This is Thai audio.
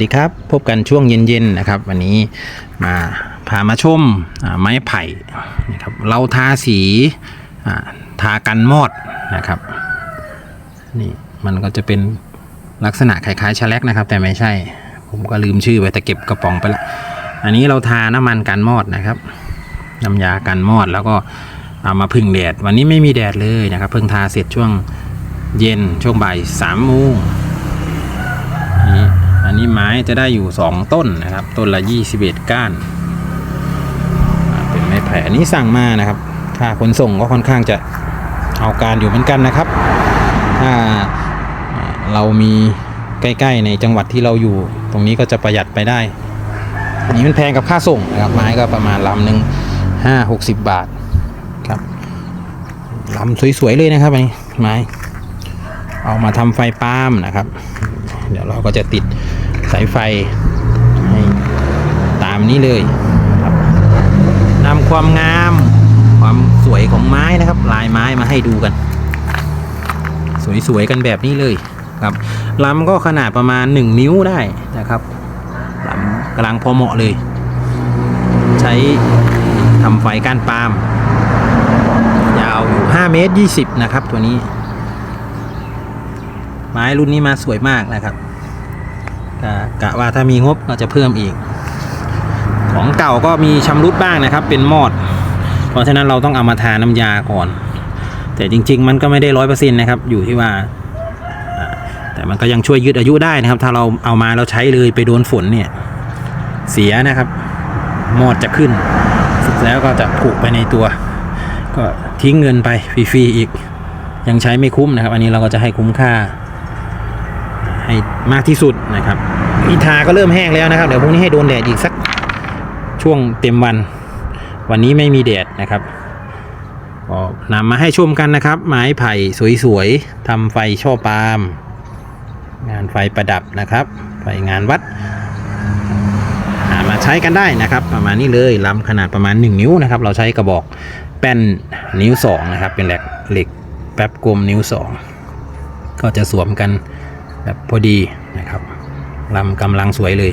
สวัสดีครับพบกันช่วงเย็นๆนะครับ วันนี้มาพามาชมไม้ไผ่นะครับเราทาสีทากันมอดนะครับนี่มันก็จะเป็นลักษณะคล้ายๆชะแลกนะครับ แต่ไม่ใช่ ผมก็ลืมชื่อไว้แต่เก็บกระป๋องไปละอันนี้เราทาน้ำมันกันมอดนะครับน้ำยากันมอดแล้วก็เอามาพึ่งแดด วันนี้ไม่มีแดดเลยนะครับ เพิ่งทาเสร็จช่วงเย็นช่วงบ่ายสามโมง จะได้อยู่ 2 ต้นนะครับ ต้นละ 21 ก้านอ่าเป็นไม้ไผ่นนี้สั่งมานะครับ ค่าขนส่งก็ค่อนข้างจะเอาการอยู่เหมือนกันนะครับ ถ้าอ่าเรามีใกล้ๆในจังหวัดที่เราอยู่ ตรงนี้ก็จะประหยัดไปได้ อันนี้มันแพงกับค่าส่งนะครับ ไม้ก็ประมาณลำหนึ่งห้าหกสิบบาทครับลำสวยๆเลยนะครับอันนี้ไม้ เอามาทำไฟปาล์มนะครับ เดี๋ยวเราก็จะติด สายไฟให้ตามนี้เลยครับนำความงามความสวยของไม้นะครับ ลายไม้มาให้ดูกัน สวยๆกันแบบนี้เลยครับลำก็ขนาดประมาณ 1 นิ้วได้นะครับลำกำลังพอเหมาะเลย ใช้ทำไฟก้านปาล์มยาวอยู่5เมตร20 นะครับ ตัวนี้ ไม้รุ่นนี้มาสวยมากนะครับ กะว่าถ้ามีงบก็จะเพิ่มอีก ของเก่าก็มีชำรุดบ้างนะครับ เป็นมอด เพราะฉะนั้นเราต้องเอามาทาน้ำยาก่อน แต่จริง ๆ มันก็ไม่ได้ร้อยเปอร์เซ็นต์นะครับ อยู่ที่ว่าอ่า แต่มันก็ยังช่วยยืดอายุได้นะครับ ถ้าเราเอามาเราใช้เลยไปโดนฝนเนี่ย เสียนะครับ มอดจะขึ้นสุดแล้วก็จะผุไปในตัว ก็ทิ้งเงินไปฟรีๆอีก ยังใช้ไม่คุ้มนะครับ อันนี้เราก็จะให้คุ้มค่า ให้มากที่สุดนะครับอิฐาก็เริ่มแห้งแล้วนะครับ เดี๋ยวพรุ่งนี้ให้โดนแดดอีกสักช่วงเต็มวัน วันนี้ไม่มีแดดนะครับก็นำมาให้ชมกันนะครับ ไม้ไผ่สวยๆทำไฟช่อปาล์มงานไฟประดับนะครับ ไฟงานวัดหามาใช้กันได้นะครับ ประมาณนี้เลยลำขนาดประมาณ 1 นิ้วนะครับ เราใช้กระบอกแป้นนิ้ว 2 นะครับ เป็นเหล็กเหล็กแป๊บกลมนิ้ว 2 ก็จะสวมกัน แบบพอดีนะครับลำกำลังสวยเลย